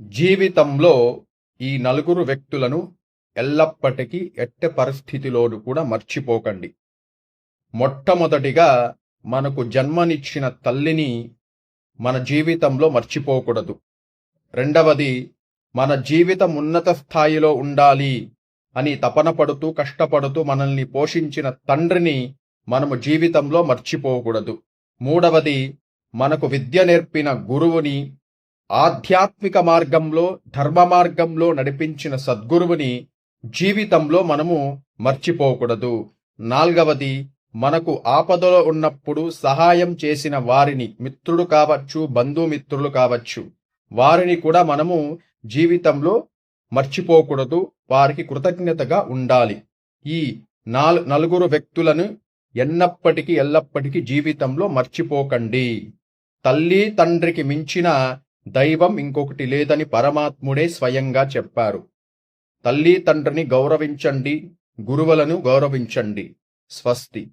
జీవితంలో ఈ నలుగురు వ్యక్తులను ఎల్లప్పటికీ ఎట్టి పరిస్థితిలోనూ కూడా మర్చిపోకండి. మొట్టమొదటిగా మనకు జన్మనిచ్చిన తల్లిని మన జీవితంలో మర్చిపోకూడదు. రెండవది మన జీవితం ఉన్నత స్థాయిలో ఉండాలి అని తపన పడుతూ కష్టపడుతూ మనల్ని పోషించిన తండ్రిని మనము జీవితంలో మర్చిపోకూడదు. మూడవది మనకు విద్య నేర్పిన గురువుని ఆధ్యాత్మిక మార్గంలో ధర్మ మార్గంలో నడిపించిన సద్గురువుని జీవితంలో మనము మర్చిపోకూడదు. నాల్గవది మనకు ఆపదలో ఉన్నప్పుడు సహాయం చేసిన వారిని మిత్రుడు కావచ్చు బంధుమిత్రులు కావచ్చు వారిని కూడా మనము జీవితంలో మర్చిపోకూడదు. వారికి కృతజ్ఞతగా ఉండాలి. ఈ నాలు నలుగురు వ్యక్తులను ఎన్నప్పటికీ ఎల్లప్పటికీ జీవితంలో మర్చిపోకండి. తల్లి తండ్రికి మించిన దైవం ఇంకొకటి లేదని పరమాత్ముడే స్వయంగా చెప్పారు. తల్లి తండ్రిని గౌరవించండి గురువులను గౌరవించండి. స్వస్తి.